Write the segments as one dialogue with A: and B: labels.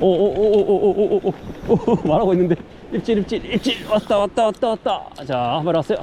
A: 오오오오오오오오 말하고 있는데 입질 입질 입질 왔다 왔다 왔다 왔다 자 한번 왔어요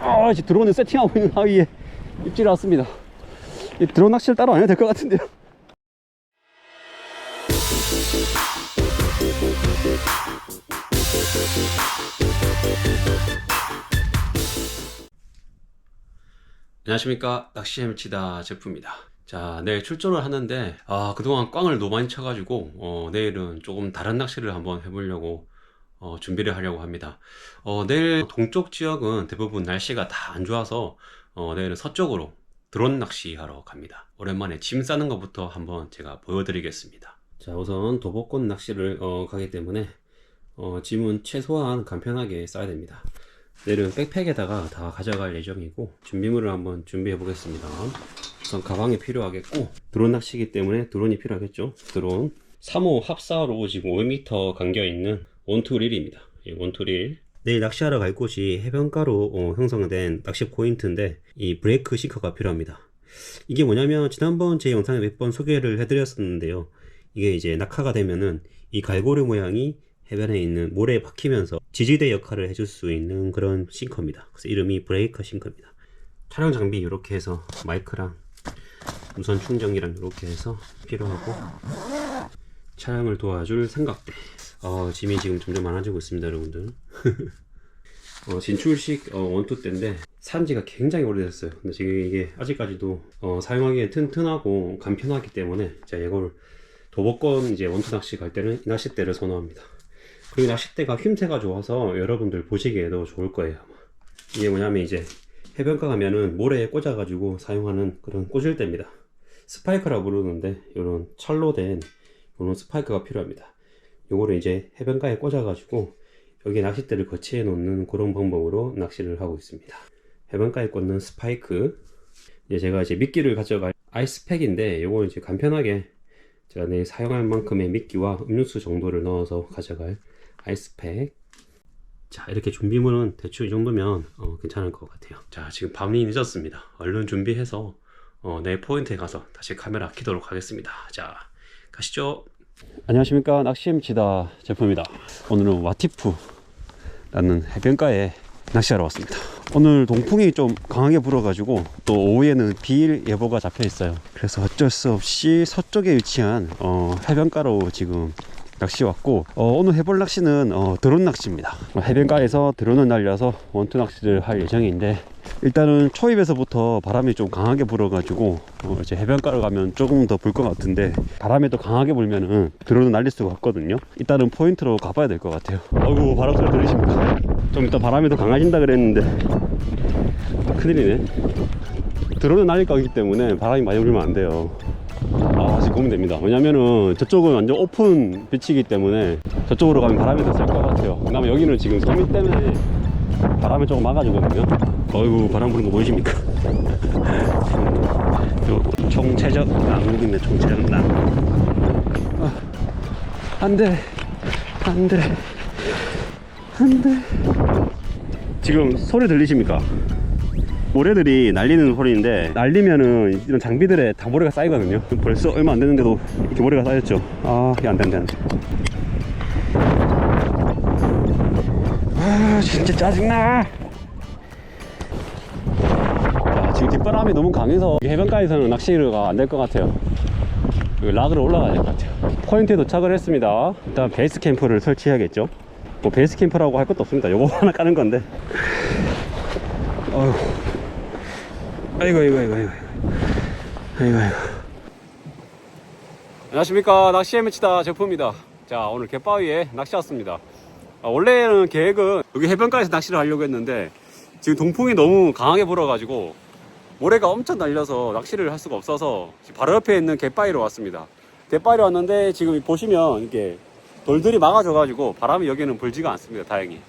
A: 아 지금 드론을 세팅하고 있는 사이에 입질이 왔습니다 이 드론 낚시를 따로 안 해도 될 것 같은데요 안녕하십니까 낚시에 미치다 제프입니다 자 내일 출조를 하는데 아 그동안 꽝을 너무 많이 쳐가지고 어, 내일은 조금 다른 낚시를 한번 해보려고 어, 준비를 하려고 합니다. 어, 내일 동쪽 지역은 대부분 날씨가 다 안 좋아서 어, 내일은 서쪽으로 드론 낚시하러 갑니다. 오랜만에 짐 싸는 것부터 한번 제가 보여드리겠습니다. 자 우선 도복권 낚시를 어, 가기 때문에 어, 짐은 최소한 간편하게 싸야 됩니다 내일은 백팩에다가 다 가져갈 예정이고 준비물을 한번 준비해 보겠습니다. 우선 가방이 필요하겠고 드론 낚시기 때문에 드론이 필요하겠죠? 드론. 3호 합사로 지금 500m 간격 있는 원투릴입니다. 이 원투릴. 내일 낚시하러 갈 곳이 해변가로 어, 형성된 낚시 포인트인데 이 브레이크 싱커가 필요합니다. 이게 뭐냐면 지난번 제 영상에 몇 번 소개를 해드렸었는데요. 이게 이제 낙하가 되면은 이 갈고리 모양이 해변에 있는 모래에 박히면서 지지대 역할을 해줄 수 있는 그런 싱커입니다. 그래서 이름이 브레이커 싱커입니다. 촬영 장비 이렇게 해서 마이크랑 무선 충전기랑 이렇게 해서 필요하고 촬영을 도와줄 삼각대. 어, 짐이 지금 점점 많아지고 있습니다, 여러분들. 어, 진출식 어, 원투 때인데 산지가 굉장히 오래됐어요. 근데 지금 이게 아직까지도 어, 사용하기에 튼튼하고 간편하기 때문에 제가 이걸 도복권 이제 원투 낚시 갈 때는 이 낚싯대를 선호합니다. 그리고 낚싯대가 휨새가 좋아서 여러분들 보시기에도 좋을 거예요. 이게 뭐냐면 이제 해변가 가면은 모래에 꽂아 가지고 사용하는 그런 꽂을대입니다. 스파이크라고 부르는데 이런 철로 된 이런 스파이크가 필요합니다. 요거를 이제 해변가에 꽂아 가지고 여기 낚싯대를 거치해 놓는 그런 방법으로 낚시를 하고 있습니다. 해변가에 꽂는 스파이크 이제 제가 이제 미끼를 가져갈 아이스팩인데 요거 이제 간편하게 제가 내일 사용할 만큼의 미끼와 음료수 정도를 넣어서 가져갈 아이스팩. 자 이렇게 준비물은 대충 이 정도면 어, 괜찮을 것 같아요. 자 지금 밤이 늦었습니다. 얼른 준비해서 어, 내 포인트에 가서 다시 카메라 켜도록 하겠습니다. 자 가시죠. 안녕하십니까. 낚시엠치다 제품입니다. 오늘은 와티프라는 해변가에 낚시하러 왔습니다. 오늘 동풍이 좀 강하게 불어 가지고 또 오후에는 비일 예보가 잡혀 있어요. 그래서 어쩔 수 없이 서쪽에 위치한 어, 해변가로 지금 낚시 왔고 어, 오늘 해볼 낚시는 어, 드론 낚시입니다. 어, 해변가에서 드론을 날려서 원투 낚시를 할 예정인데 일단은 초입에서부터 바람이 좀 강하게 불어 가지고 어, 이제 해변가로 가면 조금 더 불 것 같은데 바람이 또 강하게 불면은 드론을 날릴 수가 없거든요. 일단은 포인트로 가봐야 될 것 같아요. 아이고 바람 소리 들리십니까? 좀 이따 바람이 더 강해진다 그랬는데. 큰일이네. 드론을 날릴 거기 때문에 바람이 많이 불면 안 돼요 아, 지금 고민됩니다. 왜냐면은 저쪽은 완전 오픈 비치기 때문에 저쪽으로 가면 바람이 더 셀 것 같아요. 그다음에 여기는 지금 섬이 때문에 바람이 조금 막아주거든요. 어이구, 바람 부는 거 보이십니까? 요 총체적 난국인데 총체적 난. 아, 안 돼. 안 돼. 안 돼. 지금 소리 들리십니까? 모래들이 날리는 소리인데 날리면은 이런 장비들에 다 모래가 쌓이거든요. 벌써 얼마 안 됐는데도 이렇게 모래가 쌓였죠. 아 이게 안 된다 아 진짜 짜증나. 자, 지금 뒷바람이 너무 강해서 해변가에서는 낚시가 안 될 것 같아요. 락으로 올라가야 될 것 같아요. 포인트에 도착을 했습니다. 일단 베이스 캠프를 설치해야겠죠. 뭐 베이스 캠프라고 할 것도 없습니다. 요거 하나 까는 건데. 어휴 아이고 아이고 아이고 아이고 아이고 아이고. 안녕하십니까. 낚시에 미치다 제프입니다. 자 오늘 갯바위에 낚시 왔습니다. 아, 원래는 계획은 여기 해변가에서 낚시를 하려고 했는데 지금 동풍이 너무 강하게 불어가지고 모래가 엄청 날려서 낚시를 할 수가 없어서 바로 옆에 있는 갯바위로 왔습니다. 갯바위로 왔는데 지금 보시면 이게 돌들이 막아줘가지고 바람이 여기는 불지가 않습니다 다행히.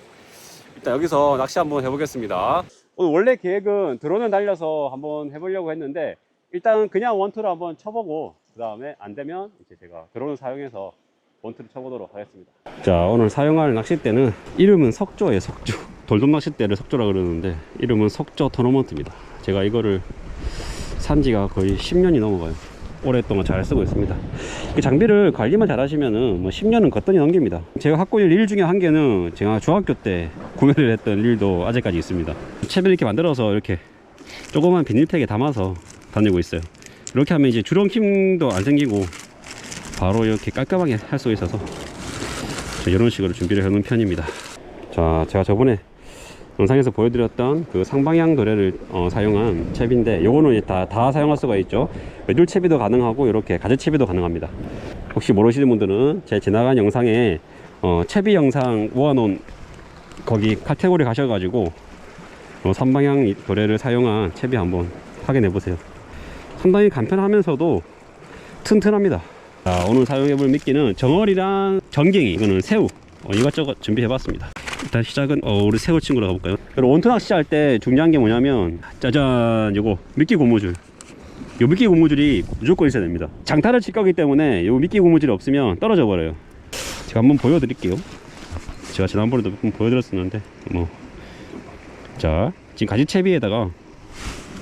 A: 일단 여기서 낚시 한번 해보겠습니다 오늘 원래 계획은 드론을 날려서 한번 해보려고 했는데 일단 그냥 원투를 한번 쳐보고 그 다음에 안 되면 이제 제가 드론을 사용해서 원투를 쳐보도록 하겠습니다. 자 오늘 사용할 낚싯대는 이름은 석조예요 석조. 돌돔 낚싯대를 석조라 그러는데 이름은 석조 토너먼트입니다. 제가 이거를 산 지가 거의 10년이 넘어가요 오랫동안 잘 쓰고 있습니다. 이 장비를 관리만 잘 하시면은 뭐 10년은 거뜬히 넘깁니다. 제가 갖고 있는 릴 중에 한 개는 제가 중학교 때 구매를 했던 릴도 아직까지 있습니다. 채비를 이렇게 만들어서 이렇게 조그만 비닐팩에 담아서 다니고 있어요. 이렇게 하면 이제 주렁 힘도 안 생기고 바로 이렇게 깔끔하게 할 수 있어서 이런 식으로 준비를 해놓은 편입니다. 자, 제가 저번에 영상에서 보여드렸던 그 상방향 도래를 어, 사용한 챕인데 요거는 다, 다 사용할 수가 있죠. 외줄 채비도 가능하고 이렇게 가지 채비도 가능합니다. 혹시 모르시는 분들은 제 지나간 영상에 어, 채비 영상 모아놓은 거기 카테고리 가셔가지고 어, 삼방향 이 도래를 사용한 채비 한번 확인해 보세요. 상당히 간편하면서도 튼튼합니다. 자, 오늘 사용해 볼 미끼는 정어리랑 전갱이 이거는 새우 어, 이것저것 준비해 봤습니다 일단 시작은 어, 우리 새우 친구로 가볼까요? 여러분 원투 낚시 할 때 중요한 게 뭐냐면 짜잔 요거 미끼 고무줄. 요 미끼 고무줄이 무조건 있어야 됩니다. 장타를 칠 거기 때문에 요 미끼 고무줄이 없으면 떨어져 버려요. 제가 한번 보여드릴게요. 제가 지난번에도 몇 번 보여드렸었는데 뭐. 자 지금 가지채비에다가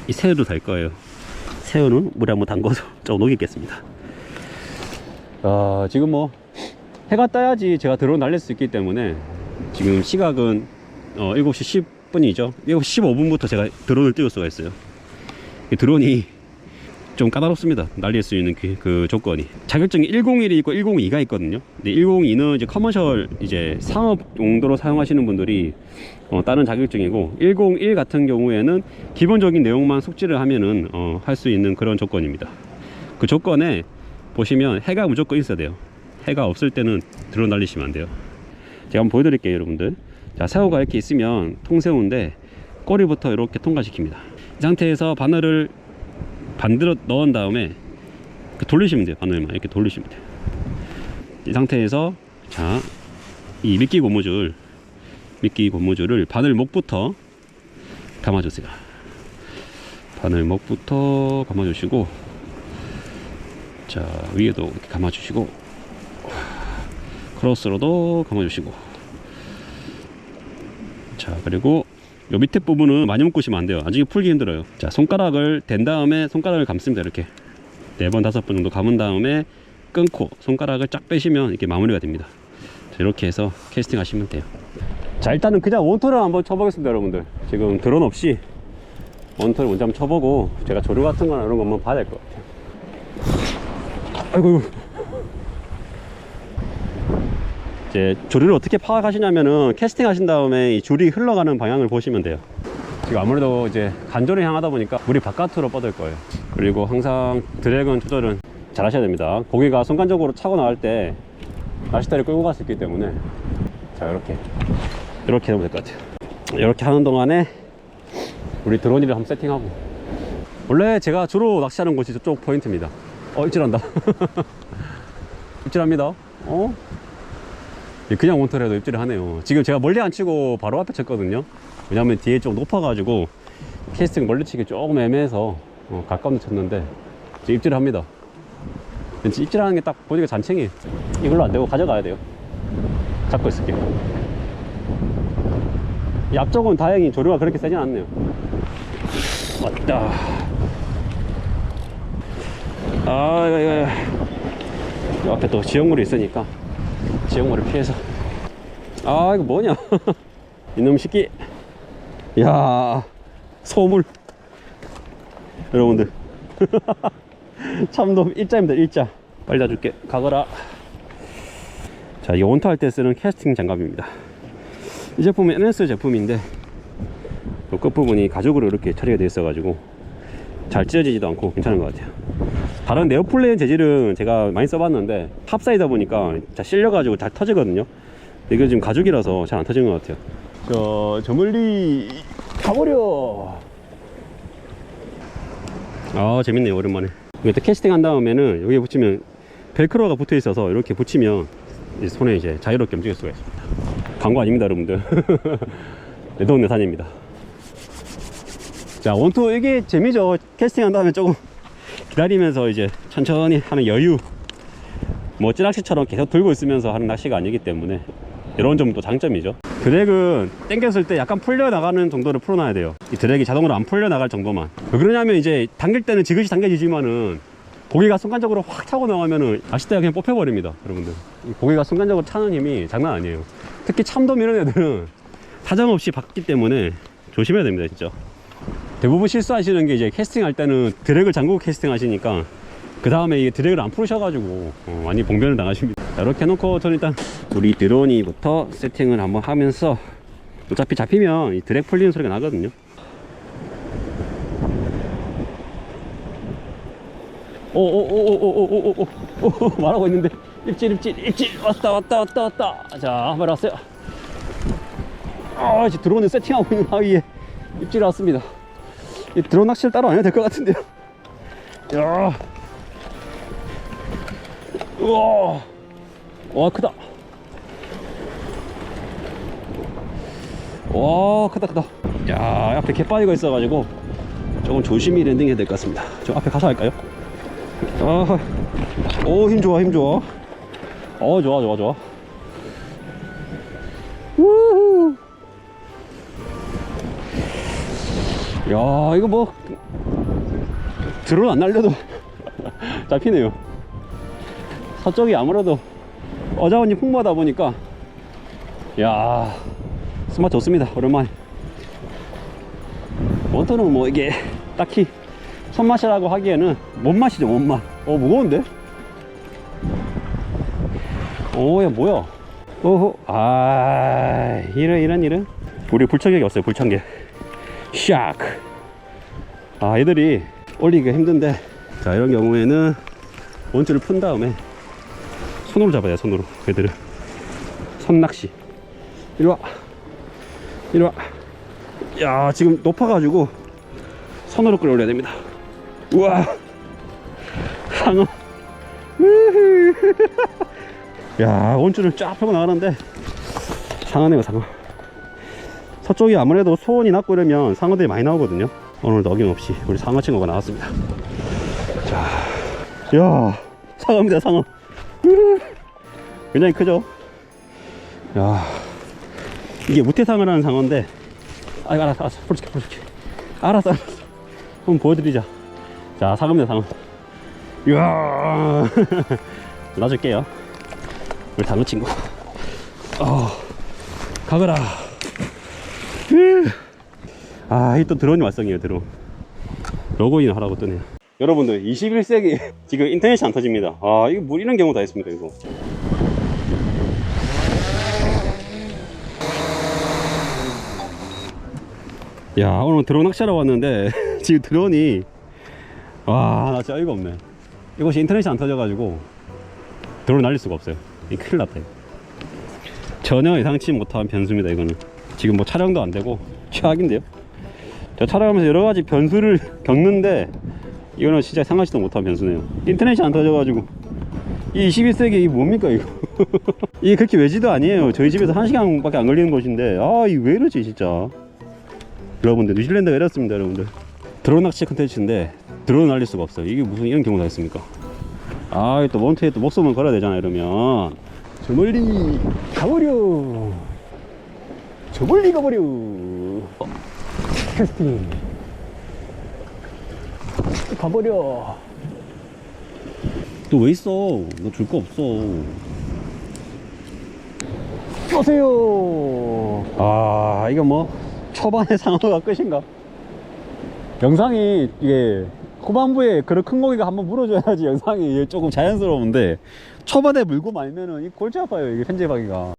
A: 이 새우도 달 거예요. 새우는 물에 한번 담궈서 조금 녹이겠습니다. 아 지금 뭐 해가 떠야지 제가 드론 날릴 수 있기 때문에 지금 시각은 어, 7시 10분이죠. 7시 15분부터 제가 드론을 띄울 수가 있어요. 이 드론이 좀 까다롭습니다. 날릴 수 있는 그, 그 조건이. 자격증이 101이 있고 102가 있거든요. 근데 102는 이제 커머셜 이제 상업 용도로 사용하시는 분들이 어, 다른 자격증이고 101 같은 경우에는 기본적인 내용만 숙지를 하면은 어, 할 수 있는 그런 조건입니다. 그 조건에 보시면 해가 무조건 있어야 돼요. 해가 없을 때는 드론 날리시면 안 돼요 제가 한번 보여드릴게요 여러분들. 자 새우가 이렇게 있으면 통새우인데 꼬리부터 이렇게 통과시킵니다. 이 상태에서 바늘을 반대로 넣은 다음에 돌리시면 돼요 바늘만. 이렇게 돌리시면 돼요. 이 상태에서 자 이 미끼 고무줄 미끼 고무줄을 바늘 목부터 감아주세요. 바늘 목부터 감아주시고 자 위에도 이렇게 감아주시고 크로스로도 감아주시고. 자 그리고 요 밑에 부분은 많이 묶으시면 안 돼요. 나중에 풀기 힘들어요. 자 손가락을 댄 다음에 손가락을 감습니다 이렇게. 네 번 다섯 번 정도 감은 다음에 끊고 손가락을 쫙 빼시면 이렇게 마무리가 됩니다. 자, 이렇게 해서 캐스팅 하시면 돼요. 자 일단은 그냥 원토를 한번 쳐보겠습니다 여러분들. 지금 드론 없이 원토를 먼저 한번 쳐보고 제가 조류 같은 거나 이런 거 한번 봐야 될 것 같아요. 아이고 이제 조류를 어떻게 파악하시냐면은 캐스팅 하신 다음에 이 줄이 흘러가는 방향을 보시면 돼요. 지금 아무래도 이제 간조를 향하다 보니까 물이 바깥으로 뻗을 거예요. 그리고 항상 드래곤 조절은 잘 하셔야 됩니다. 고기가 순간적으로 차고 나갈 때 낚싯대를 끌고 갈 수 있기 때문에 자 이렇게. 이렇게 하면 될 것 같아요. 이렇게 하는 동안에 우리 드론이를 한번 세팅하고. 원래 제가 주로 낚시하는 곳이 저쪽 포인트입니다. 어 입질한다. 입질합니다. 어? 예, 그냥 원터라도 입질을 하네요. 지금 제가 멀리 안 치고 바로 앞에 쳤거든요. 왜냐면 뒤에 좀 높아가지고 캐스팅 멀리 치기 조금 애매해서 어, 가까운 데 쳤는데 입질을 합니다. 입질하는 게 딱 보니까 잔챙이. 이걸로 안 되고 가져가야 돼요. 잡고 있을게요 이 앞쪽은 다행히 조류가 그렇게 세진 않네요. 왔다. 아 이거 이거. 이 앞에 또 지역물이 있으니까 지역물을 피해서. 아 이거 뭐냐? 이놈 새끼. 야 소물. 여러분들. 참돔 일자입니다 일자. 빨리 놔줄게. 가거라. 자이 원터 할 때 쓰는 캐스팅 장갑입니다. 이 제품은 NS 제품인데 요 끝부분이 가죽으로 이렇게 처리가 되어 있어 가지고 잘 찢어지지도 않고 괜찮은 것 같아요. 다른 네오플레인 재질은 제가 많이 써봤는데 탑사이다 보니까 잘 실려가지고 잘 터지거든요. 근데 이거 지금 가죽이라서 잘 안 터지는 것 같아요. 저, 저 멀리 가버려. 아 재밌네요 오랜만에. 또 캐스팅 한 다음에는 여기에 붙이면 벨크로가 붙어 있어서 이렇게 붙이면 이제 손에 이제 자유롭게 움직일 수가 있습니다. 광고 아닙니다 여러분들. 내 동네 산입니다 자 원투 이게 재미죠. 캐스팅 한 다음에 조금 기다리면서 이제 천천히 하는 여유. 뭐 찌낚시처럼 계속 들고 있으면서 하는 낚시가 아니기 때문에 이런 점도 장점이죠. 드랙은 당겼을 때 약간 풀려나가는 정도를 풀어놔야 돼요. 이 드랙이 자동으로 안 풀려나갈 정도만. 왜 그러냐면 이제 당길 때는 지그시 당겨지지만은 고기가 순간적으로 확 차고 나가면은 낚싯대가 그냥 뽑혀버립니다 여러분들. 이 고기가 순간적으로 차는 힘이 장난 아니에요. 특히 참돔 이런 애들은 사정없이 받기 때문에 조심해야 됩니다 진짜 대부분 실수하시는 게 이제 캐스팅 할 때는 드랙을 잠그고 캐스팅 하시니까 그 다음에 이게 드랙을 안 풀으셔가지고 어, 많이 봉변을 당하십니다 자, 이렇게 해놓고 저는 일단 우리 드론이부터 세팅을 한번 하면서 어차피 잡히면 이 드랙 풀리는 소리가 나거든요 오오오오오오오오 말하고 있는데 입질 입질 입질 왔다 왔다 왔다 왔다 자 한번 왔어요 아 이제 드론을 세팅하고 있는 사이에 입질이 왔습니다 이 드론 낚시를 따로 안 해도 될 것 같은데요 야 우와 와 크다 와 크다 크다 야 앞에 개 빠지고 있어가지고 조금 조심히 랜딩 해야 될 것 같습니다 저 앞에 가서 할까요? 아, 오, 힘 좋아, 힘 좋아. 어, 좋아, 좋아, 좋아. 우후. 야, 이거 뭐, 드론 안 날려도 잡히네요. 서쪽이 아무래도 어자원이 풍부하다 보니까, 야, 스마 좋습니다. 오랜만에. 원터는 뭐 이게 딱히 손맛이라고 하기에는 뭔 맛이죠 뭔 맛. 어 무거운데? 오야 뭐야? 오호 아 이런 이런 이런 우리 불청객이 왔어요 불청객 샥. 아 얘들이 올리기가 힘든데 자 이런 경우에는 원줄을 푼 다음에 손으로 잡아야 돼 손으로. 얘들은 손낚시. 이리 와. 이리 와 야 지금 높아가지고 손으로 끌어올려야 됩니다. 우와. 상어. 야 원줄을 쫙 펴고 나가는데 상어네요 상어 서쪽이 아무래도 수온이 낮고 이러면 상어들이 많이 나오거든요. 오늘도 어김없이 우리 상어 친구가 나왔습니다. 자 야 상어입니다 상어. 굉장히 크죠? 야 이게 무태상어라는 상어인데 아 알았어 알았어. 풀어줄게 풀어줄게 알았어 알았어. 한번 보여드리자. 자 상어입니다 상어. 이야. 놔줄게요. 우리 단어 친구. 어 가거라 아 이 또 드론이 왔성이에요 드론 로그인 하라고 뜨네요. 여러분들 21세기 지금 인터넷이 안 터집니다. 아 이거 뭐 이런 경우 다 있습니다 이거. 야 오늘 드론 낚시하러 왔는데 지금 드론이 와 나 진짜 어이가 없네. 이것이 인터넷이 안 터져가지고 드론 날릴 수가 없어요. 이 큰일 났다 이거. 전혀 예상치 못한 변수입니다 이거는 지금 뭐 촬영도 안 되고 최악인데요. 저 촬영하면서 여러 가지 변수를 겪는데 이거는 진짜 생각지도 못한 변수네요. 인터넷이 안 터져가지고. 이 21세기 이 뭡니까 이거? 이게 그렇게 외지도 아니에요. 저희 집에서 1시간 밖에 안 걸리는 곳인데. 아 이게 왜 이러지 진짜? 여러분들 뉴질랜드가 이렇습니다 여러분들. 드론 낚시 컨텐츠인데 드론 날릴 수가 없어요. 이게 무슨 이런 경우가 있습니까? 아또 원투에 또 목숨을 걸어야 되잖아 이러면. 저 멀리 가버려 저 멀리 가버려. 어, 캐스팅. 가버려. 또왜 있어? 너 줄 거 없어. 쏘세요. 아 이거 뭐 초반에 상어가 끝인가? 영상이 이게 후반부에 그런 큰 고기가 한번 물어줘야지 영상이 조금 자연스러운데 초반에 물고 말면은 이 골치 아파요 이게 편집하기가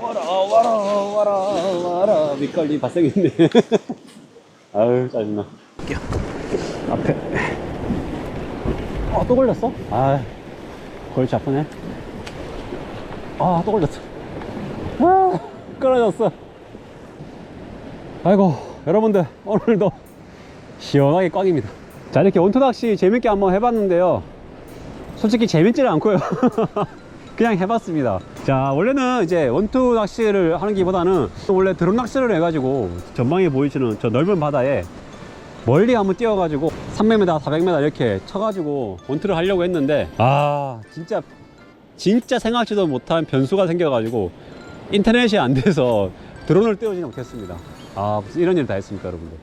A: 와라 와라 와라 와라. 밑걸리 발생했네. 아유 짜증나. 앞에. 어 또 걸렸어? 아 골치 아프네. 아 또 걸렸어. 아 끊어졌어. 아이고 여러분들 오늘도 시원하게 꽉입니다. 자 이렇게 원투 낚시 재밌게 한번 해봤는데요. 솔직히 재밌지는 않고요 그냥 해봤습니다. 자 원래는 이제 원투 낚시를 하는 기보다는 원래 드론 낚시를 해가지고 전방에 보이시는 저 넓은 바다에 멀리 한번 뛰어가지고 300m 400m 이렇게 쳐가지고 원투를 하려고 했는데 아 진짜 진짜 생각지도 못한 변수가 생겨가지고 인터넷이 안 돼서 드론을 띄우지는 못했습니다. 아 무슨 이런 일을 다 했습니까 여러분들?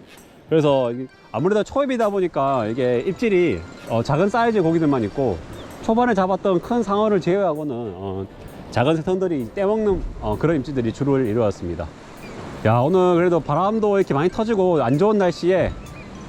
A: 그래서
B: 아무래도 초입이다 보니까 이게 입질이 어, 작은 사이즈 고기들만 있고 초반에 잡았던 큰 상어를 제외하고는 어, 작은 새통들이 떼먹는 어, 그런 입질들이 주를 이루었습니다. 야 오늘 그래도 바람도 이렇게 많이 터지고 안 좋은 날씨에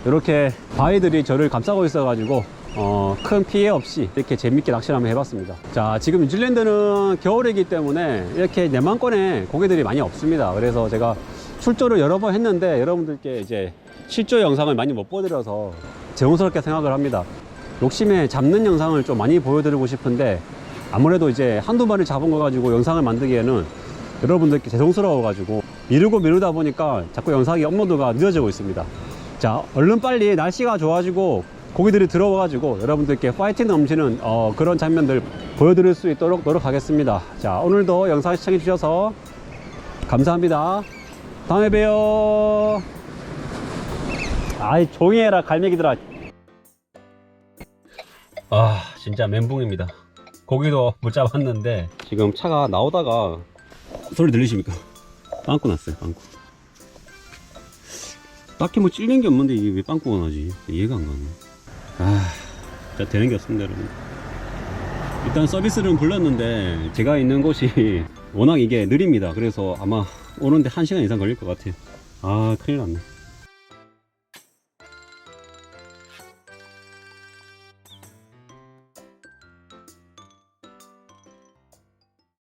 B: 이렇게 바위들이 저를 감싸고 있어 가지고 어, 큰 피해 없이 이렇게 재밌게 낚시를 한번 해봤습니다. 자 지금 뉴질랜드는 겨울이기 때문에 이렇게 내만권에 고기들이 많이 없습니다. 그래서 제가 출조를 여러 번 했는데 여러분들께 이제 실조 영상을 많이 못 보여드려서 죄송스럽게 생각을 합니다. 욕심에 잡는 영상을 좀 많이 보여드리고 싶은데 아무래도 이제 한두 마리 잡은 거 가지고 영상을 만들기에는 여러분들께 죄송스러워 가지고 미루고 미루다 보니까 자꾸 영상이 업로드가 늦어지고 있습니다. 자, 얼른 빨리 날씨가 좋아지고 고기들이 들어와 가지고 여러분들께 파이팅 넘치는 어, 그런 장면들 보여드릴 수 있도록 노력하겠습니다. 자, 오늘도 영상 시청해 주셔서 감사합니다. 다음에 봬요. 아이, 조용히 해라, 갈매기들아. 아, 진짜 멘붕입니다. 고기도 못 잡았는데 지금 차가 나오다가 소리 들리십니까? 빵꾸 났어요, 빵꾸. 딱히 뭐 찔린 게 없는데 이게 왜 빵꾸가 나지? 이해가 안 가네. 아, 진짜 되는 게 없습니다, 여러분. 일단 서비스는 불렀는데 제가 있는 곳이 워낙 이게 느립니다. 그래서 아마 오는데 1시간 이상 걸릴 것 같아요. 아, 큰일 났네.